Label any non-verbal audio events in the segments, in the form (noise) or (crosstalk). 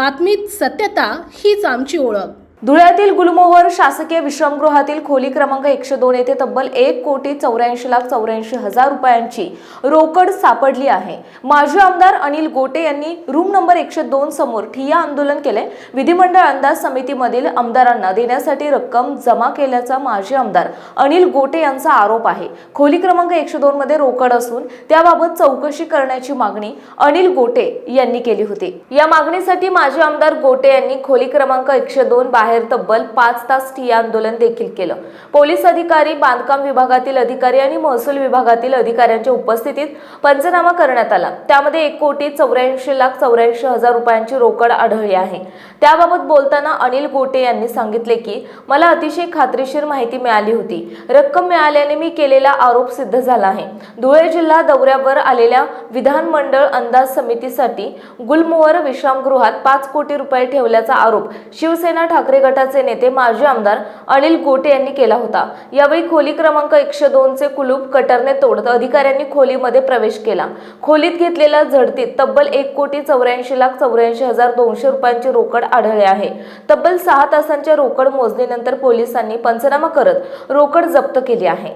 बातमीत सत्यता हीच आमची ओळख. धुळ्यातील गुलमोहर शासकीय विश्रामगृहातील खोली क्रमांक एकशे दोन येथे तब्बल एक कोटी चौऱ्याऐंशी लाख चौऱ्याऐंशी हजार रुपयांची रोकड सापडली आहे. माजी आमदार अनिल गोटे यांनी रूम नंबर एकशे दोन समोर ठिया आंदोलन केले. विधिमंडळ अंदाज समितीमधील आमदारांना देण्यासाठी रक्कम जमा केल्याचा माजी आमदार अनिल गोटे यांचा आरोप आहे. खोली क्रमांक एकशे दोन मध्ये रोकड असून त्याबाबत चौकशी करण्याची मागणी अनिल गोटे यांनी केली होती. या मागणीसाठी माजी आमदार गोटे यांनी खोली क्रमांक एकशे दोन बाहेर बाहेर तब्बल पाच तास ठिय्या आंदोलन देखील केलं. पोलीस अधिकारी बांधकाम विभागातील अधिकारी आणि महसूल विभागातील अधिकाऱ्यांच्या उपस्थितीत पंचनामा करण्यात आला. त्यामध्ये एक कोटी चौऱ्याऐंशी लाख चौऱ्याऐंशी हजार रुपयांची रोकड आढळली आहे. त्याबाबत बोलताना अनिल गोटे यांनी सांगितले की मला अतिशय खात्रीशीर माहिती मिळाली होती. रक्कम मिळाल्याने मी केलेला आरोप सिद्ध झाला आहे. धुळे जिल्हा दौऱ्यावर आलेल्या विधानमंडळ अंदाज समितीसाठी गुलमोहर विश्रामगृहात पाच कोटी रुपये ठेवल्याचा आरोप शिवसेना ठाकरे गटाचे नेते माजी आमदार अनिल गोटे यांनी केला होता. यावेळी खोली क्रमांक एकशे दोनचे कुलूप कटरने तोडत अधिकाऱ्यांनी खोलीमध्ये प्रवेश केला. खोलीत घेतलेल्या झडतीत तब्बल एक कोटी चौऱ्याऐंशी लाख चौऱ्याऐंशी हजार दोनशे रुपयांची रोकड आढळले आहे. तब्बल सहा तासांच्या रोकड मोजणीनंतर पोलिसांनी पंचनामा करत रोकड जप्त केली आहे.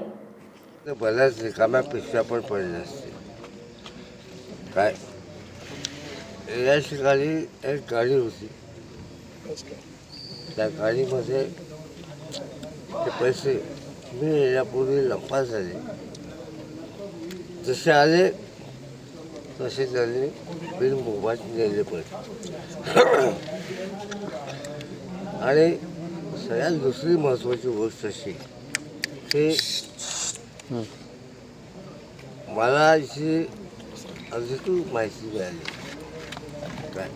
बऱ्याच रिकाम्या पिशव्या पण पडल्या असतील. काय? या ठिकाणी एक गाडी होती. त्या गाडीमध्ये ते पैसे मी येण्यापूर्वी लंपा झाले जसे आले तसे त्यांनी बिल मोबाईल नेले पण आणि सगळ्यात दुसरी महत्त्वाची गोष्ट अशी की मला अशी अधिकृत माहिती मिळाली. काय?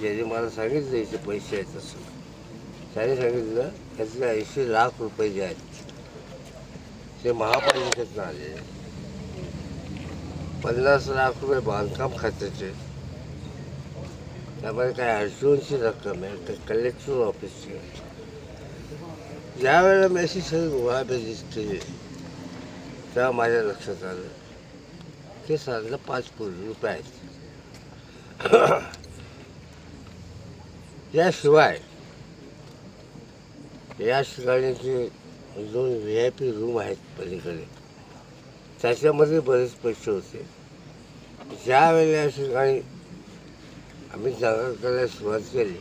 ज्याने मला सांगितलं इथे पैसे आहेत असं त्याने सांगितलं त्यातले ऐंशी लाख रुपये जे आहेत ते महापालिकेतनं आले पन्नास लाख रुपये बांधकाम खात्याचे. त्यामध्ये काय अडचणची रक्कम आहे ते कलेक्टर ऑफिसची. आहे. ज्या वेळेला मी अशी सगळी गोळाबेरीज केली तेव्हा माझ्या लक्षात आलं. की साधारण पाच कोटी रुपये आहेत. याशिवाय या ठिकाणीचे दोन व्ही आय पी रूम आहेत पलीकडे. त्याच्यामध्ये बरेच पैसे होते. ज्यावेळेला या ठिकाणी आम्ही जागा करायला सुरुवात केली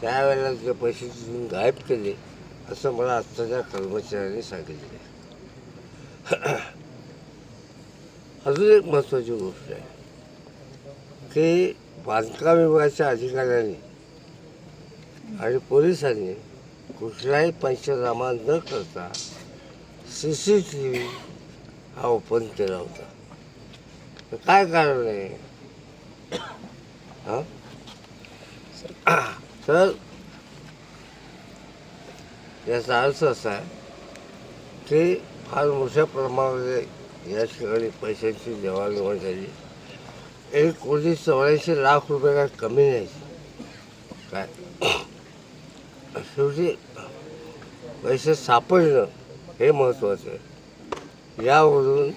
त्यावेळेला ते पैसे तिथून गायब केले असं मला आत्ताच्या कर्मचाऱ्यांनी सांगितले. अजून एक महत्त्वाची गोष्ट आहे की बांधकाम विभागाच्या अधिकाऱ्यांनी आणि पोलिसांनी कुठलाही पंचनामा न करता सी सी टी व्ही हा ओपन केला होता. तर काय कारण आहे? हां? तर याचा अर्थ असा आहे की फार मोठ्या प्रमाणामध्ये या ठिकाणी पैशांची देवाणघेवाण झाली. एक कोटी चौऱ्याऐंशी लाख रुपये काय कमी नाही. काय? शेवटी पैसे सापडणं हे महत्त्वाचं आहे. यावरून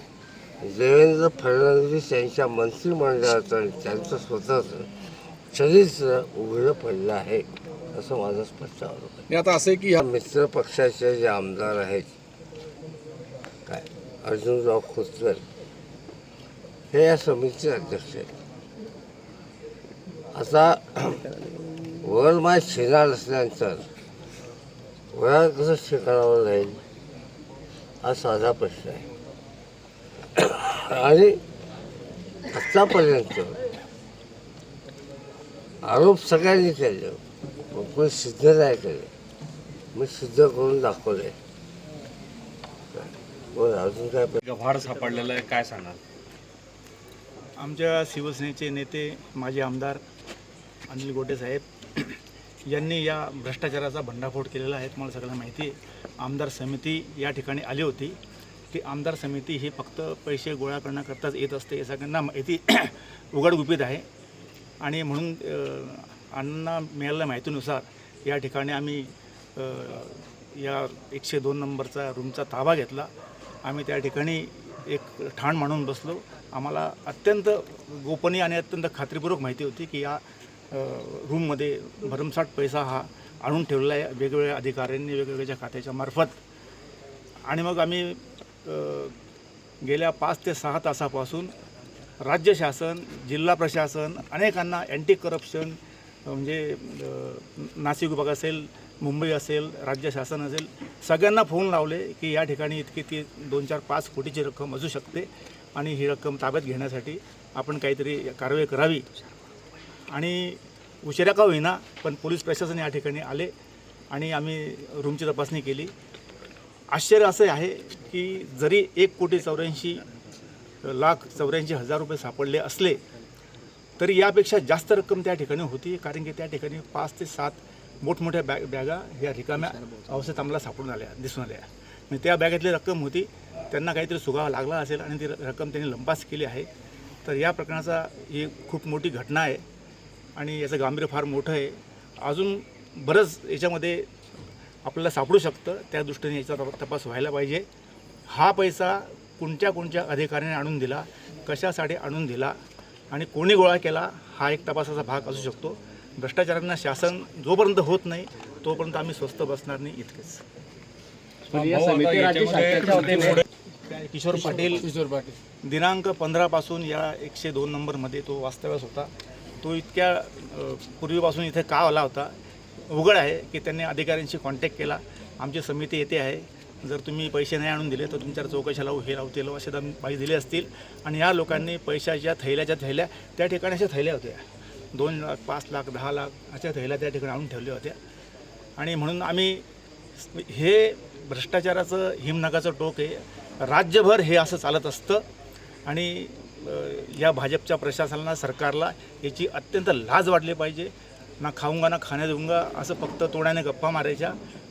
देवेंद्र फडणवीस यांच्या मंत्रिमंडळाचं आणि त्यांचं स्वतःचं चरित्र उघडं पडलं आहे असं माझं स्पष्ट आरोप आहे. आणि आता असं आहे की या मित्र पक्षाचे जे आमदार आहेत काय अर्जुनराव खोतकर हे या समितीचे अध्यक्ष आहेत. आता वर माय शेणार असल्यानंतर वयात कसं शिकारावर राहील हा साधा प्रश्न आहे. आणि आत्तापर्यंत आरोप सगळ्यांनी केले. पण कोणी सिद्ध नाही केले. मी सिद्ध करून दाखवले. बरं अजून काय गव्हाड सापडलेलं आहे काय सांगाल? आमच्या शिवसेनेचे नेते माजी आमदार अनिल गोटे साहेब यांनी या भ्रष्टाचाराचा भंडाफोड केलेला आहे तुम्हाला सगळ्यांना माहिती आहे. आमदार समिती या ठिकाणी आली होती. ती आमदार समिती ही फक्त पैसे गोळा करण्याकरताच येत असते हे सगळ्यांना माहिती (clears throat) उघडगुपित आहे. आणि म्हणून अ, अण्णांना मिळालेल्या माहितीनुसार या ठिकाणी आम्ही या एकशे दोन नंबरचा रूमचा ताबा घेतला. आम्ही त्या ठिकाणी एक ठाण मांडून बसलो. आम्हाला अत्यंत गोपनीय आणि अत्यंत खात्रीपूर्वक माहिती होती की या रूममध्ये भरमसाठ पैसा हा आणून ठेवलेला आहे. वेगवेगळ्या अधिकाऱ्यांनी वेगवेगळ्या खात्याच्या मार्फत. आणि मग आम्ही गेल्या पाच ते सहा तासापासून राज्य शासन जिल्हा प्रशासन अनेकांना अँटी करप्शन म्हणजे नाशिक विभाग असेल मुंबई असेल राज्य शासन असेल सगळ्यांना फोन लावले की या ठिकाणी इतकी ती दोन चार पाच कोटीची रक्कम असू शकते. आणि ही रक्कम ताब्यात घेण्यासाठी आपण काहीतरी कारवाई करावी. आणि उशिरा का होईना पण पोलीस प्रशासन या ठिकाणी आले आणि आम्ही रूमची तपासणी केली. आश्चर्य असं आहे की जरी एक कोटी चौऱ्याऐंशी लाख चौऱ्याऐंशी हजार रुपये सापडले असले तरी यापेक्षा जास्त रक्कम त्या ठिकाणी होती कारण की त्या ठिकाणी पाच ते सात मोठमोठ्या बॅग बॅगा ह्या रिकाम्या अवस्थेत आम्हाला सापडून आल्या दिसून आल्या. म्हणजे त्या बॅगेतली रक्कम होती त्यांना काहीतरी सुगावा लागला असेल आणि ती रक्कम त्यांनी लंपास केली आहे. तर या प्रकरणाचा ही खूप मोठी घटना आहे. आणि याचं गांभीर्य फार मोठं आहे. अजून बरंच याच्यामध्ये आपल्याला सापडू शकतं. त्या दृष्टीने याचा तप- तपास व्हायला पाहिजे. हा पैसा कोणत्या कोणत्या अधिकाऱ्याने आणून दिला? कशासाठी आणून दिला? आणि कोणी गोळा केला? हा एक तपासाचा भाग असू शकतो. भ्रष्टाचारांना शासन जोपर्यंत होत नाही तोपर्यंत आम्ही स्वस्त बसणार नाही इतकेच. किशोर पाटील. किशोर पाटील. दिनांक पंधरापासून या एकशे दोन नंबरमध्ये तो वास्तव्यास होता. तो इतक्या पूर्वीपासून इथे का आला होता? उघड आहे की त्यांनी अधिकाऱ्यांशी कॉन्टॅक्ट केला. आमची समिती येते आहे. जर तुम्ही पैसे नाही आणून दिले तर तुमच्यावर चौकशा लावू हे लावू ते लावू असे दम बाई दिले असतील. आणि या लोकांनी पैशाच्या थैल्याच्या थैल्या त्या ठिकाणी अशा थैल्या होत्या. दोन लाख पाच लाख दहा लाख अशा थैल्या त्या ठिकाणी आणून ठेवल्या होत्या. आणि म्हणून आम्ही हे भ्रष्टाचाराचं हिमनगाचं टोक आहे. राज्यभर हे असं चालत असतं. आणि या भाजपच्या प्रशासनाला सरकारला याची अत्यंत लाज वाटली पाहिजे. ना खाऊंगा ना खाण्या देऊंगा असं फक्त तोड्याने गप्पा मारायच्या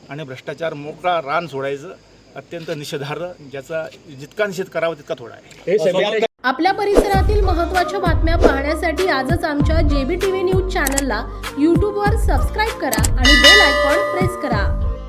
आणि भ्रष्टाचार मोकळा रान सोडायचं अत्यंत निषेधार्ह ज्याचा जितका निषेध करावा तितका थोडा आहे. आपल्या परिसरातील महत्त्वाच्या बातम्या पाहण्यासाठी आजच आमच्या जेबी टीव्ही न्यूज चॅनलला यूट्यूबवर सबस्क्राईब करा आणि बेल आयकॉन प्रेस करा.